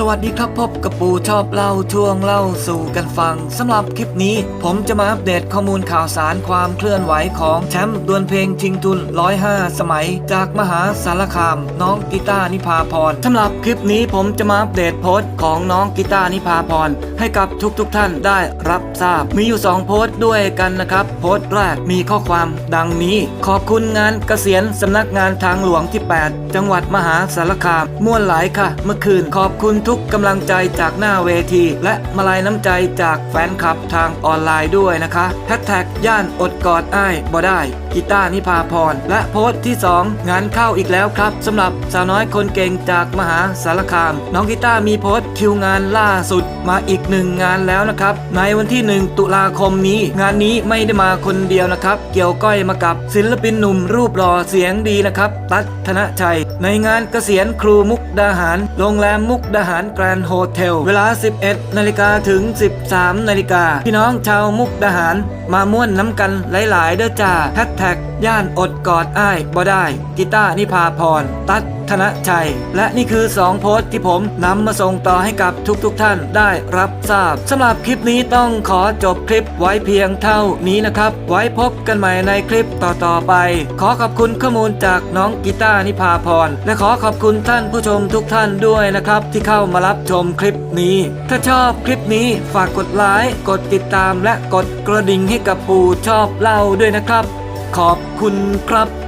สวัสดีครับพบกับปูชอบเล่าช่วงเล่าสู่กันฟังสำหรับคลิปนี้ ผมจะมาอัปเดตข้อมูลข่าวสารความเคลื่อนไหวของแชมป์ดวลเพลงชิงทุน 105 สมัย จากมหาสารคาม น้องกีตานิพาพรสำหรับคลิปนี้ผมจะมาอัปเดตโพสต์ของน้องกีตานิพาพรให้กับทุกๆทท่านได้รับทราบมีอยู่ 2 โพสต์ด้วยกันนะครับ โพสต์แรกมีข้อความดังนี้ ขอบคุณงานเกษียณสำนักงานทางหลวงที่ 8 จังหวัดมหาสารคามม่วนหลายค่ะ เมื่อคืนขอบคุณทุกกำลังใจจากหน้าเวที และมาลายน้ำใจจากแฟนคลับทางออนไลน์ด้วยนะคะแฮชแท็กย่านอดกอดอ้ายบ่ได้ กีตาร์นิพาพร และโพสต์ที่ 2 งานเข้าอีกแล้วครับสำหรับสาวน้อยคนเก่งจากมหาสารคาม น้องกีตาร์มีโพสต์คิวงานล่าสุดมาอีกหนึ่งงานแล้วนะครับ ในวันที่ 1 ตุลาคมนี้ งานนี้ไม่ได้มาคนเดียวนะครับ เกี่ยวก้อยมากับศิลปินหนุ่มรูปหล่อเสียงดีนะครับ ตั๊กธนชัย ในงานเกษียณครูมุกดาหาร โรงแรมมุกดาหารแกรนด์โฮเทล เวลา 11 นาฬิกาถึง 13 นาฬิกา พี่น้องชาวมุกดาหาร มาม่วนน้ำกันหลาย ๆ เด้อจ้าแฮชแทกย่านอดกอดอ้ายบ่ได้กีตาร์นิพาพร ตั๊กธนชัย และนี่คือ 2 โพสต์ที่ผมนำมาส่งต่อให้กับทุกๆทท่านได้รับทราบสำหรับคลิปนี้ต้องขอจบคลิปไว้เพียงเท่านี้นะครับ ไว้พบกันใหม่ในคลิปต่อๆไป ขอขอบคุณข้อมูลจากน้องกีตาร์นิพาพร และขอขอบคุณท่านผู้ชมทุกท่านด้วยนะครับ ที่เข้ามารับชมคลิปนี้ ถ้าชอบคลิปนี้ฝากกดไลค์กดติดตามและกดกระดิ่งให้กับปู่ชอบเล่าด้วยนะครับ ขอบคุณครับ